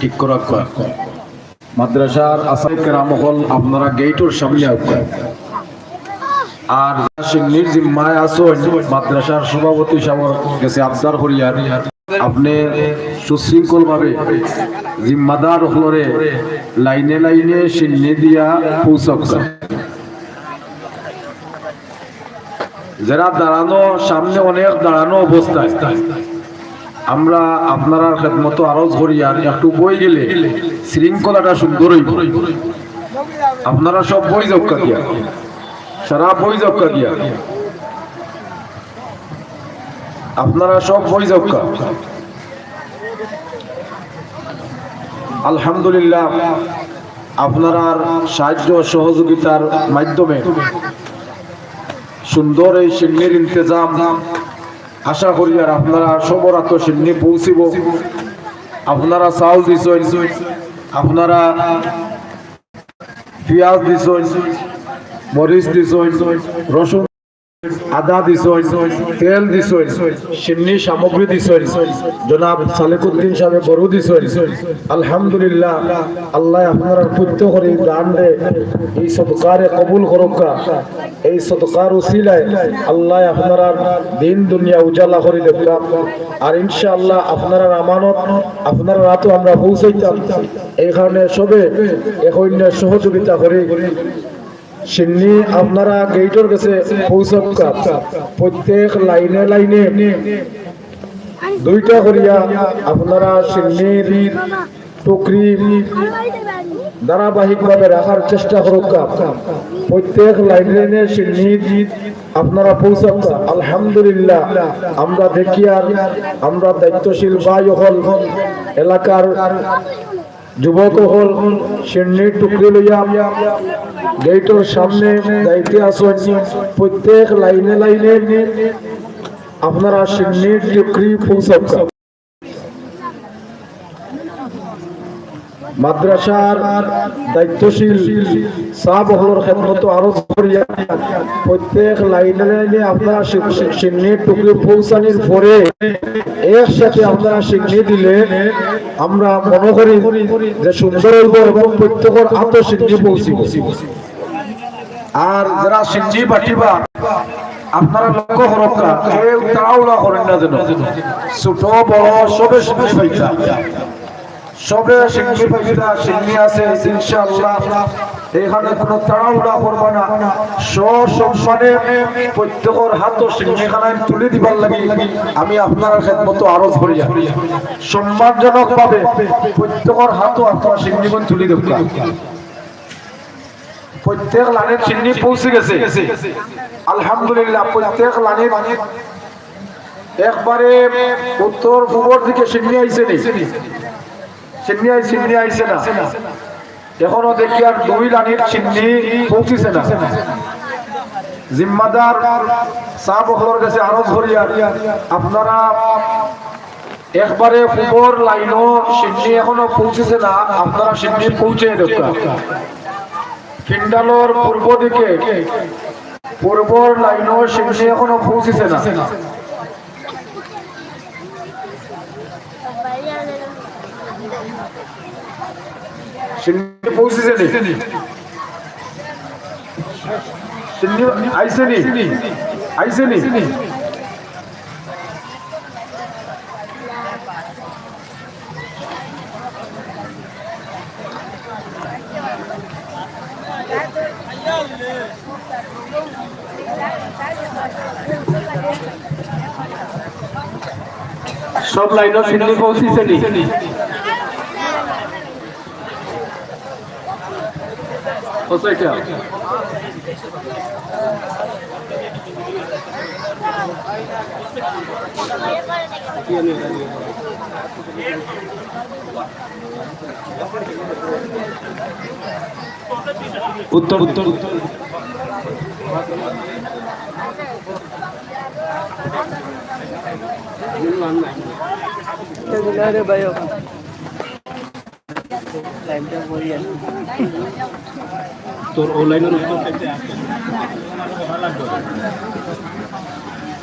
ঠিক করে মাদ্রাসার আসাইক রামহল আপনারা গেইটের সামনে আসবা আর সিন্নির জিম্মায় আসো মাদ্রাসার সভাপতি সামর গেছে আবদার করিয়ার আপনি সুশৃঙ্খল ভাবে জিম্মাদার হলরে লাইনে লাইনে সিন্নি দিয়া পৌঁছক যারা দাঁড়ানো, সামনে অনেক দাঁড়ানো অবস্থায় আমরা আপনারা খেদমত আরজ করি আর একটু বই গেলে শৃঙ্খলাটা সুন্দর আপনারা সব বই জক্কা দিয়া সারা বই জক্কা দিয়া আপনারা সব বই জক্কা আলহামদুলিল্লাহ আপনারা সাহায্য সহযোগিতার মাধ্যমে সুন্দর এই সিন্নির ইন্তজাম আশা করি আর আপনারা সবরাত সেমনি পৌঁছিব। আপনারা চাউল দিস আপনারা পেঁয়াজ দিস মরিচ দিস রসুন আদা দিছেন তেল দিছেন সিন্নি সামগ্রী দিছেন জনাব সালেকুদ্দিন সাহেব বড় দিছেন আলহামদুলিল্লাহ, আল্লাহ আপনারা পুত্র করে দান দে এই সদকারে কবুল করুকা এই সদকার উসিলায় আল্লাহ আপনারা দিন দুনিয়া উজালা করে দেবকা আর ইনশাআল্লাহ আপনারা আমানত, আপনারা রাতো আমরা পৌঁছাইতাম। এই কারণে সবে এখন সহযোগিতা করে সিন্নি আপনারা গেইটর কাছে পৌঁছক প্রত্যেক লাইনে লাইনে দুইটা করিয়া আপনারা সিন্নির টুকরি ধারাবাহিক ভাবে রাখার চেষ্টা করুক প্রত্যেক লাইনে সিন্নি আপনারা পৌঁছক আলহামদুলিল্লাহ, আমরা দেখি আর আমরা দায়িত্বশীল ভাই হল এলাকার যুবক হল সিন্নির টুকরি লইয়া গেটের সামনে যাইতে আসুন। প্রত্যেক লাইনে লাইনে আপনারা সিন্নির টুকরি পৌঁছক। মাদ্রাসার দায়িত্বশীল সাহ হলর খেদমত আরও করিয়া প্রত্যেক লাইনে লাইনে আপনারা সিন্নির টুকরি পৌঁছানির পরে একসাথে আপনারা সিন্নি দিলে আমরা মনে করি যে সুন্দর এবং প্রত্যেকের আত্মসিদ্ধি পৌঁছিব। আর যারা সিন্নি বাটিবা আপনারা লক্ষ্য করকা কেউ তাড়াউড়া করেন না যেন। ছোট, বড়, সবে সিন্নি পাইতা সবে সিন্নি পাইতা সিন্নি আছে, ইনশাআল্লাহ। এখানে কোনো তাড়াউড়া করবা না। সসম্মানে প্রত্যেকের হাত সিংহাখানায় তুলে দিবার লাগি। আমি আপনার খেদমত আরজ করি সম্মানজনক ভাবে প্রত্যেকের হাত আপনার সিংহীগণ তুলে দেব প্রত্যেক লাইনের চিন্নি পৌঁছে গেছে। আলহামদুলিল্লাহ, প্রত্যেক লাইনের একবারে উত্তর পূর্বর দিকে সিন্নি আইছে নি। সিন্নি আই সিন্নি আইছে না। এখনও দেখি আর দুই লাইনের চিন্নি পৌঁছিছে না। জিম্মাদার সাহ বহর কাছে আরও ধরিয়া আপনারা একবারে পূর্বর লাইনও সিন্নি এখনও পৌঁছেছে না, আপনারা সিন্নি পৌঁছে দেখা ফিন্ডালোর পূর্ব দিকে পূর্বর লাইনও সিন্নি এখনও পৌঁছেছে না। সিন্নি পৌঁছেছে নি সিন্নি আইছে নি আইছে সব লাইনও সিন্নি পৌঁছেছে নি কত এটা উত্তর উত্তর উত্তর Regular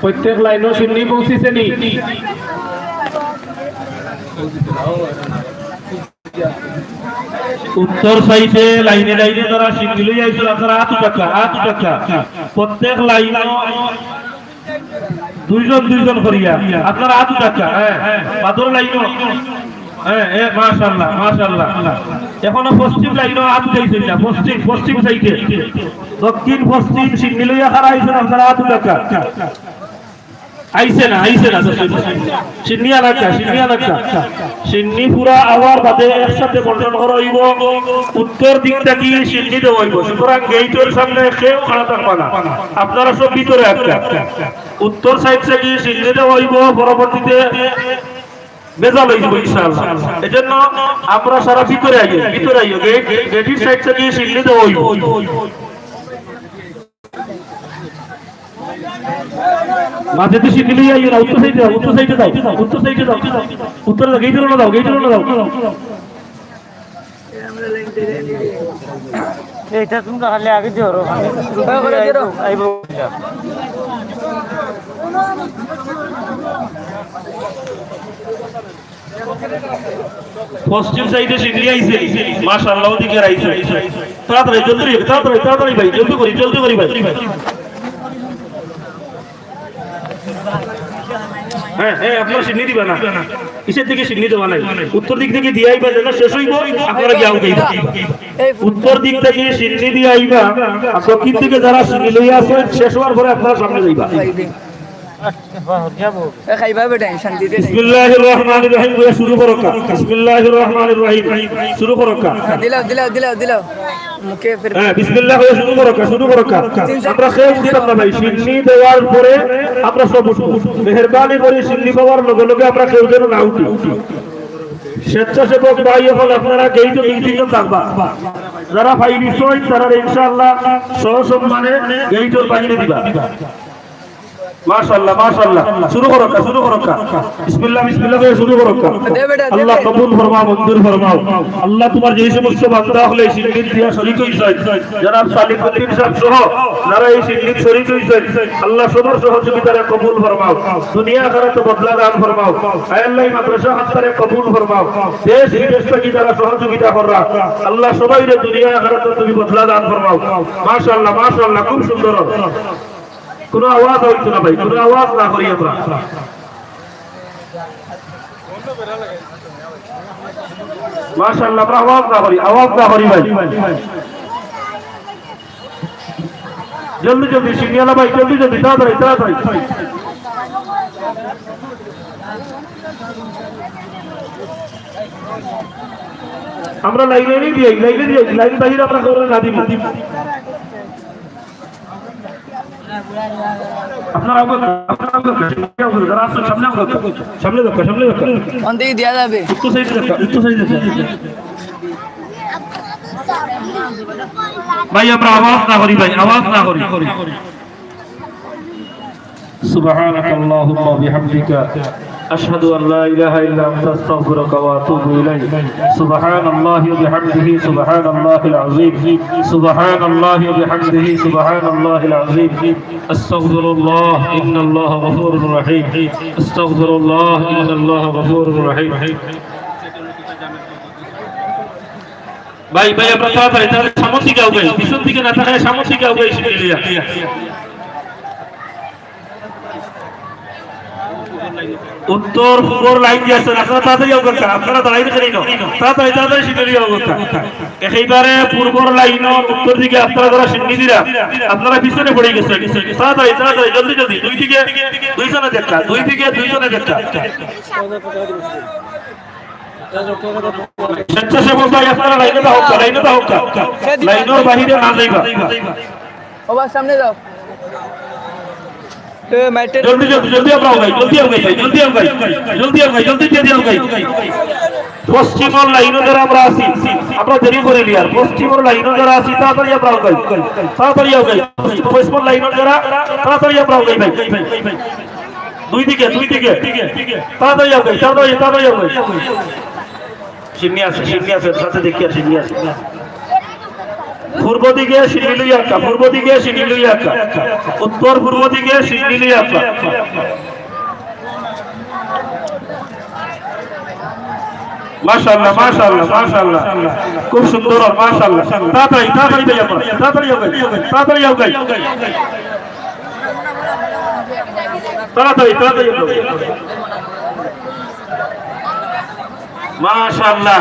প্রত্যেক লাইনও সিন্নি পৌঁছিছে নি। উত্তর সাইডে লাইনে লাইনে তারা সিন্ধি লই আইছিল আপনারা আতু টাকা আতু টাকা প্রত্যেক লাইন দুইজন দুইজন করিয়া আপনারা আতু টাকা হ্যাঁ। পাথর লাইন দক্ষিণ একসাথে হইব। উত্তর দিক থেকে সিন্নি সুতরাং গেইটের সামনে খাড়া থাকবা না। আপনারা সব ভিতরে উত্তর সাইড থেকে সিন্নি দেওয়া হইব? পরবর্তীতে বেজা লইব ইনশাআল্লাহ। এজন্য আমরা সারা ভিতরে আইয়ে ভিতরে আইয়ে গেট গেটের সাইড থেকে সিন্নি দেওয়া হইব। মাঝে তো লিয়ে আইও না উত্তর সাইডে দাও উত্তর সাইডে দাও উত্তর সাইডে দাও উত্তর দাও গেইটের না দাও গেইটের না দাও। এইটা তুমি খালি আগে দিও রো আইব। পশ্চিম সাইডে সিটি আইছে। মাশাআল্লাহ ওদিকে আইছে। তাড়াতাড়ি, জলদি তাড়াতাড়ি তাড়াতাড়ি ভাই, জলদি করি জলদি করি ভাই। হ্যাঁ হ্যাঁ আপনারা সিডনি দিবা না। কিসের দিকে সিডনি দেওয়া নাই উত্তর দিক থেকে দিয়ে আইবা, যেন শেষ হইব, আপনারা গিয়ে আউট হইবা উত্তর দিক থেকে সিডনি দিয়ে আইবা দক্ষিণ দিকে যারা সিডনি লইয়া আছেন, শেষ হওয়ার পরে আপনারা সামনে যাইবা। আমরা পরে আমরা সব মেহরবানি করে সিন্নি পাওয়ার লগে লগে আমরা কেউ যেন না উঠি। স্বেচ্ছাসেবক ভাই এখন আপনারা গেইট দুই তিনজন থাকবা। যারা ভাই নিশ্চয় তারা ইনশাআল্লাহ সহসম্মানে গেইটের বাহিনী দিবা। মাশাআল্লাহ মাশাআল্লাহ। শুরু করো কা শুরু করো কা বিসমিল্লাহ বিসমিল্লাহ করে শুরু করো কা আল্লাহ কবুল ফরমাও মঞ্জুর ফরমাও। আল্লাহ তোমার যে সমস্ত বান্দা হলে সিন্নিত দিয়া শরীক হইছেন। জনাব সালিকুদ্দিন সাহেব সহ যারা এই সিন্নিত শরীক হইছেন আল্লাহ সবার সহযোগিতারে কবুল ফরমাও। দুনিয়া আখিরাতে বদলা দান ফরমাও। আয় আল্লাহ মাদ্রাসা হাতরে কবুল ফরমাও। দেশ বিদেশ থেকে যারা সহযোগিতা কররা আল্লাহ সবাই দুনিয়া আখিরাতে তুমি বদলা দান ফরমাও। মাশাআল্লাহ মাশাআল্লাহ খুব সুন্দর। কোনো আওয়াজ হইতো না ভাই, কোনো আওয়াজ না করি আমরা মাশাআল্লাহ, আমরা আওয়াজ না করি, আওয়াজ না করি ভাই। জলদি জলদি সিনিয়ালা ভাই, জলদি জলদি, তাড়াতাড়ি তাড়াতাড়ি। আমরা লাইনে দিই লাইনে দিয়ে, লাইন বাহিরে আমরা করে না দিব। ভাই আমরা আওয়াজ না করি ভাই আওয়াজ না করি। সুবহানাকাল্লাহুম্মা বিহামদিকা। أشهد أن لا إله إلا أنت أستغفرك وأتوب إليك سبحان الله وبحمده سبحان الله العظيم سبحان الله وبحمده سبحان الله العظيم أستغفر الله إن الله غفور رحيم أستغفر الله إن الله غفور رحيم ভাই ভাই আমরা তাড়াতাড়ি তাড়াতাড়ি সামন দিকে আউগাই পিছন দিকে না তাকায় সামন দিকে আউগাই উত্তর পূর্ব লাইন দিয়ে আছেন আপনারা তাড়াতাড়ি আউগান আপনারা দাঁড়াই রেখে তাড়াতাড়ি তাড়াতাড়ি আউগান একেবারে পূর্বর লাইন, উত্তর দিকে আপনারা যারা সিন্নি দিরা আপনারা পিছনে পড়ে গেছেন। তাড়াতাড়ি তাড়াতাড়ি, জলদি জলদি। দুই দিকে দুইজনে দেখা দুই দিকে দুইজনে দেখা স্বেচ্ছাসেবক ভাই, আপনারা লাইনে দাও লাইনে দাও। লাইনের বাহিরে না যাইবা। ওবার সামনে যাও। মাইটে জলদি জলদি জলদি আমরা ভাই জলদি আও ভাই, জলদি আও ভাই জলদি আও ভাই জলদি দিয়ে দিও ভাই পশ্চিম লাইন যারা আমরা আছি, আমরা দেরি করে লিয়ার পশ্চিম লাইন যারা আছি, তাড়াতাড়ি আমরা আও ভাই তাড়াতাড়ি আও ভাই পশ্চিম লাইন যারা তাড়াতাড়ি আমরা আও ভাই। দুই দিকে দুই দিকে। তাড়াতাড়ি আও ভাই তাড়াতাড়ি তাড়াতাড়ি আও ভাই আছে সিন্নি আছে, সাথে দেখি আর সিন্নি আছে। পূর্ব দিকে শিলিলুই আঁকা পূর্ব দিকে শিলিলুই আঁকা উত্তর পূর্ব দিকে শিলিলুই আঁকা মাশাআল্লাহ মাশাআল্লাহ মাশাআল্লাহ। খুব সুন্দর, মাশাআল্লাহ। তাড়াতাড়ি তাড়াতাড়ি ভাই আপনারা। তাড়াতাড়ি যাও ভাই তাড়াতাড়ি যাও ভাই তাড়াতাড়ি তাড়াতাড়ি মাশাআল্লাহ।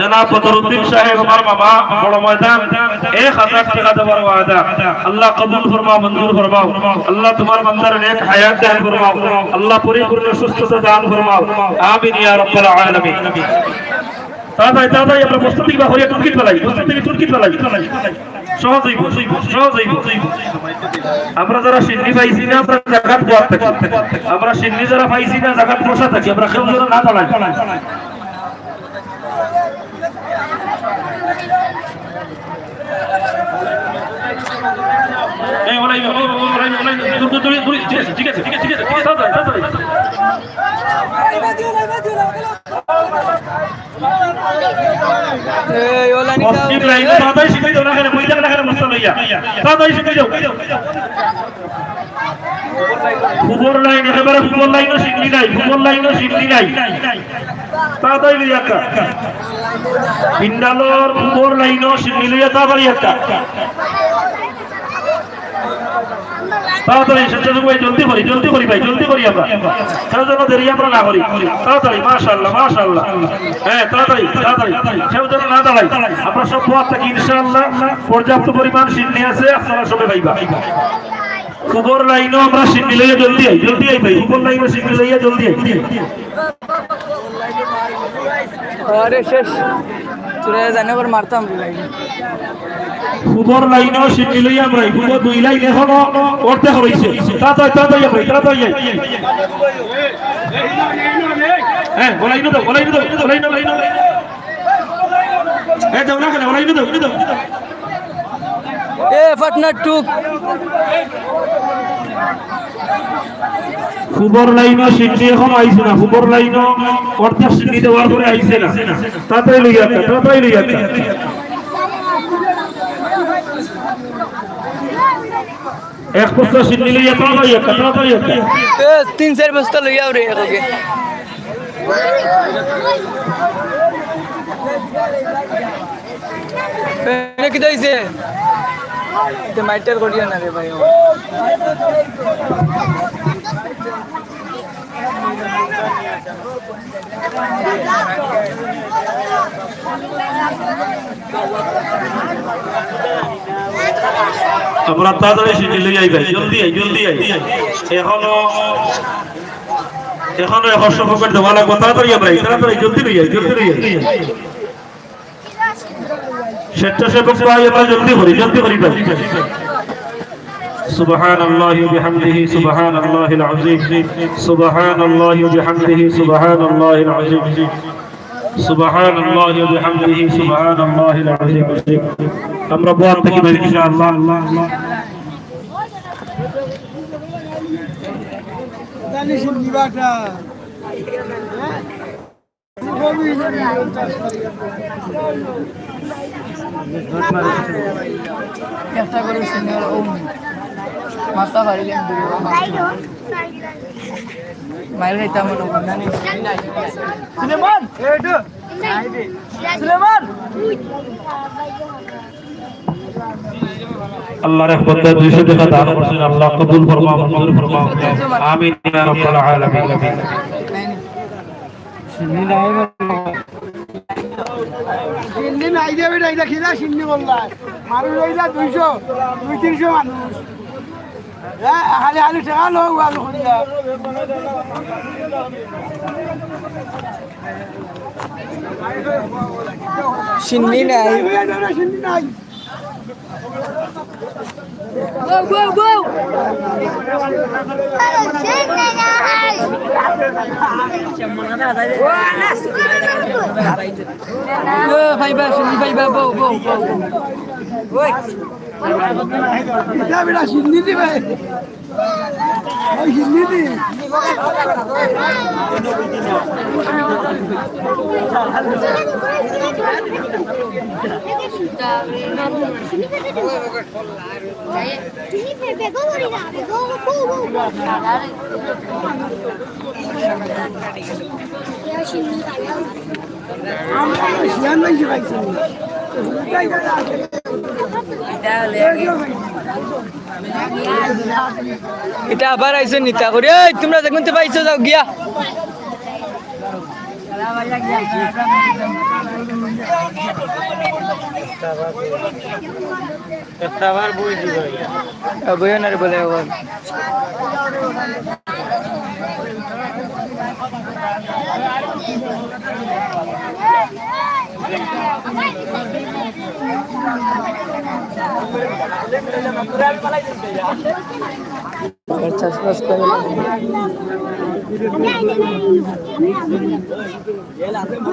জনাব বদরুদ্দিন সাহেব, আমার মামা বড় ময়দান। এক হাজার টাকা দেওয়ার ওয়াদা। আল্লাহ কবুল ফরমাও, মঞ্জুর ফরমাও। আল্লাহ তোমার বান্দার নেক হায়াত দান ফরমাও। আল্লাহ পরিপূর্ণ সুস্থতা দান ফরমাও। আমরা যারা সিন্নি পাইছি না আমরা জাকাত আমরা সিন্নি যারা পাইছি না জাকাত বসা থাকি, আমরা কেউ না এই ওলাই ওলাই ওলাই ওলাই দূর দূর দূর ঠিক আছে ঠিক আছে ঠিক আছে ফুবর লাইন একেবারে ফুবর লাইনও শিখলি নাই ফুবর লাইনও শিখলি নাই তাড়াতাড়ি একটা পিন্ডালোর ফুবর লাইনও শিখলি একটা তাড়াতাড়ি সেটা ভাই জলদি করি জলদি করি ভাই, জলদি করি আমরা। জন্য দেরি আমরা না করি। তাড়াতাড়ি, মাশাআল্লাহ মাশাআল্লাহ। হ্যাঁ তাড়াতাড়ি তাড়াতাড়ি। সেও যেন না দাঁড়াই আমরা সব পথ থাকি ইনশাআল্লাহ? পর্যাপ্ত পরিমাণ সিন্নি আছে, আপনারা সবাই পাইবা খবর লাইনও আমরা সিন্নি লইয়া জলদি আই জলদি আই ভাই। খবর লাইনও সিন্নি লইয়া জলদি আই। আরে শেষ। চলে জানে করে মারতাম ভাই খবর লাইনও লইয়া আমরা খবর দুই লাইন এখনও করতে হইছে তাড়াতাড়ি তাড়াতাড়ি আমরা তাড়াতাড়ি হ্যাঁ বলাইনো দাও বলাইনো দাও বলাইনো বলাইনো হ্যাঁ দাও না কেন বলাইনো দাও দাও এ ফাটনা টুক। ফুবর লাইনও এখন আইছে না ফুবর লাইনও অর্ধেক সিন্নি দেওয়ার পরে আইছে না। তাড়াতাড়ি লইয়া তাড়াতাড়ি লইয়া এক বস্তা সিন্নি লইয়া তাড়াতাড়ি তাড়াতাড়ি তিন চার বস্তা লইয়া রে একে এ কি দইছে তে মাইটার করিয়া না রে ভাই ও। আমরা তাড়াতাড়ি সিন্নি লইয়া আইবা জলদি আই জলদি আই এখনও এখনও একশো পকেট দেওয়া লাগবে তাড়াতাড়ি আমরা তাড়াতাড়ি জলদি আই, জলদি আই। স্বেচ্ছাসেবক ভাই আমরা জলদি করি জলদি করি ভাই سبحان الله وبحمده سبحان الله العظيم سبحان الله وبحمده سبحان الله العظيم سبحان الله وبحمده سبحان الله العظيم আমরা বোয়ার থেকে ভাই ইনশাআল্লাহ আল্লাহ আল্লাহ জানিস নিবাটা একটা করে সিনিয়র ও মাথা হারিলেন মাইল আল্লাহ রহমতে 200 টাকা দান করছেন। আল্লাহ কবুল ফরমাও, মঞ্জুর ফরমাও। আমিন নাই দেবে না এটা খিদা সিন্নি বললাই মানুষ এইটা দুইশো দুই তিনশো মানুষ। হ্যাঁ হালি হালি টাকা লোক আলু করিয়া সিন্নি নাই। সিন্নি নাই। এ ভাইবা সিন্নি ভাইবা বউ বউ বউ এটা বেটা সিন্নি দিবে আমরা শিয়ান মাইছি পাইছি এটা আবার আইসো নিতা করে। এই তোমরা দেখুন তো পাইছো যাও গিয়া। রে বলে চাষবাস করে